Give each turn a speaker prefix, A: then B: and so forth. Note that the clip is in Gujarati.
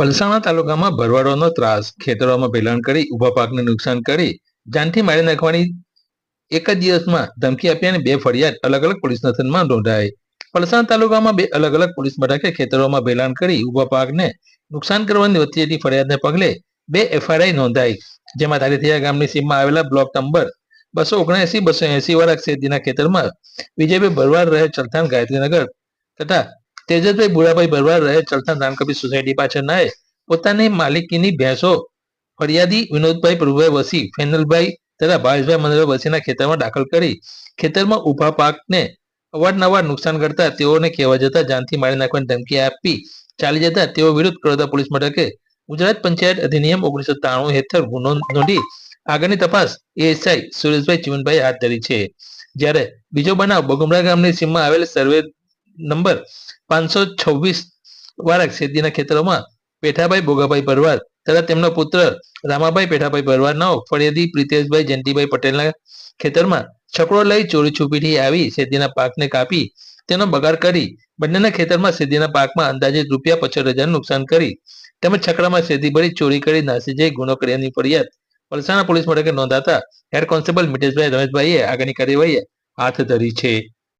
A: પલસાણા તાલુકામાં ભરવાડોનો ત્રાસ. ખેતરોમાં ભેલણ કરી ઊભા પાકને નુકસાન કરી, જાનથી મારી નાખવાની એક જ દિવસમાં ધમકી આપી અને બે ફરિયાદ અલગ અલગ પોલીસ સ્ટેશનમાં નોંધાઈ. પલસાણા તાલુકામાં બે અલગ અલગ પોલીસ મથકે ખેતરોમાં ભેલાણ કરી ઊભા પાકને નુકસાન કરવાની વચ્ચેની ફરિયાદને પગલે બે એફઆઈઆઈ નોંધાઈ. જેમાં ધારીથિયા ગામની સીમમાં આવેલા બ્લોક નંબર બસો ઓગણએસી બસો એસી વાળા ક્ષેત્રના ખેતરમાં વિજયભાઈ ભરવાડ રહે ચલથાન ગાયત્રીનગર તથા તેજસભાઈ બુડાભાઈ ભરવાડ રહે ચલથાણ રામકપી સોસાયટી પાછળ નાએ પોતાની માલિકીની ભેંસો, ફરિયાદી વિનોદભાઈ પ્રભુભાઈ વસી, ફેનલભાઈ તથા ભાવેશભાઈ મંદિરભાઈ વસીના ખેતરમાં દાખલ કરી, ખેતરમાં ઊભા પાકને અવારનવાર નુકસાન કરતા તેઓને કહેવા જતા જાનથી મારી નાખવાની ધમકી આપી, ચાલી જતા તેઓ વિરુદ્ધ કડોદા પોલીસ મથકે ગુજરાત પંચાયત અધિનિયમ ઓગણીસો ત્રાણું હેઠળ ગુનો નોંધી આગળની તપાસ એએસઆઈ સુરેશભાઈ ચીમનભાઈ હાથ ધરી છે. જ્યારે બીજો બનાવ બગુમડા ગામની સીમમાં આવેલ સર્વે નંબર પાંચસો છવ્વીસ વાળા શેરડીના ખેતરોમાં પેઠાભાઈ ભોગાભાઈ પરવાર તથા તેમનો પુત્ર રામાભાઈ પેઠાભાઈ ભરવાડનો ફળિયાદી પ્રિતેશભાઈ જયંતિભાઈ પટેલના ખેતરમાં છકડો લઈ ચોરી છુપીથી આવી શેરડીના પાકને કાપી તેનો બગાડ કરી બંનેના ખેતરમાં શેરડીના પાકમાં અંદાજે રૂપિયા પચાસ હજાર નુકસાન કરી તેમજ છકડામાં શેરડી ભરી ચોરી કરી નાસી જઈ ગુનો કર્યાની ફરિયાદ પલસાણા પોલીસ મથકે નોંધાતા હેડ કોન્સ્ટેબલ મિતેશભાઈ રમેશભાઈએ આગળની કાર્યવાહી હાથ ધરી છે.